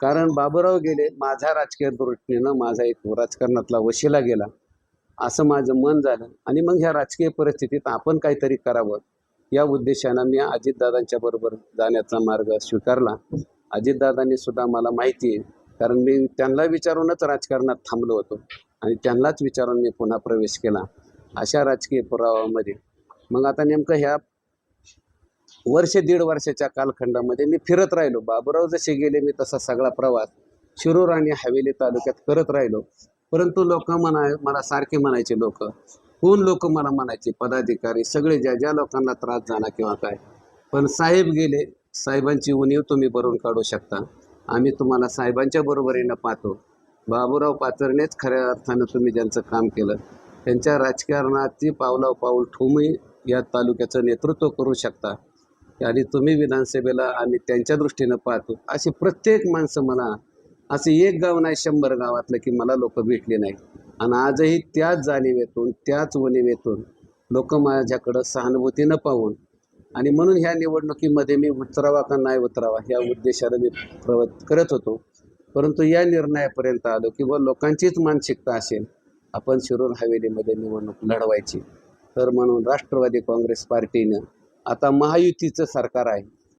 कारण बाबूराव गेले माझ्या राजकीय दृष्टीनं माझा एक राजकारणातला वशिला गेला. असं माझं मन झालं. आणि मग ह्या राजकीय परिस्थितीत आपण काहीतरी करावं. या उद्देशानं मी अजितदादांच्या बरोबर जाण्याचा मार्ग स्वीकारला. अजितदादांनी सुद्धा मला माहिती आहे. कारण मी त्यांना विचारूनच राजकारणात थांबलो होतो. आणि त्यांनाच विचारून मी पुन्हा प्रवेश केला. अशा राजकीय पुरावामध्ये. मग आता नेमकं ह्या वर्ष दीड वर्षाच्या कालखंडामध्ये मी फिरत राहिलो. बाबूराव जसे गेले मी तसा सगळा प्रवास शिरूर आणि हवेली तालुक्यात करत राहिलो. परंतु लोक म्हणा मला सारखे म्हणायचे लोक कोण लोक मला म्हणायचे? पदाधिकारी सगळे ज्या ज्या लोकांना त्रास झाला किंवा काय. पण साहेब गेले साहेबांची उणीव तुम्ही भरून काढू शकता. आम्ही तुम्हाला साहेबांच्या बरोबरीनं पाहतो. बाबूराव पाचरणेच खऱ्या अर्थानं तुम्ही ज्यांचं काम केलं त्यांच्या राजकारणाची पावलाव पाऊल ठोमी या तालुक्याचं नेतृत्व करू शकता. आणि तुम्ही विधानसभेला आम्ही त्यांच्या दृष्टीनं पाहतो. अशी प्रत्येक माणसं मला असे एक गाव नाही शंभर गावातलं की मला लोक भेटले नाही आणि आजही त्याच जाणीवेतून त्याच उणीवेतून लोक माझ्याकडं सहानुभूतीनं पाहून आणि म्हणून ह्या निवडणुकीमध्ये मी उतरावा का नाही उतरावा ह्या उद्देशानं मी प्रव करत होतो. परंतु या निर्णयापर्यंत आलो की लोकांचीच मानसिकता असेल आपण शिरूर हवेलीमध्ये निवडणूक लढवायची. तर म्हणून राष्ट्रवादी काँग्रेस पार्टीनं आता महायुतीचं सरकार आहे.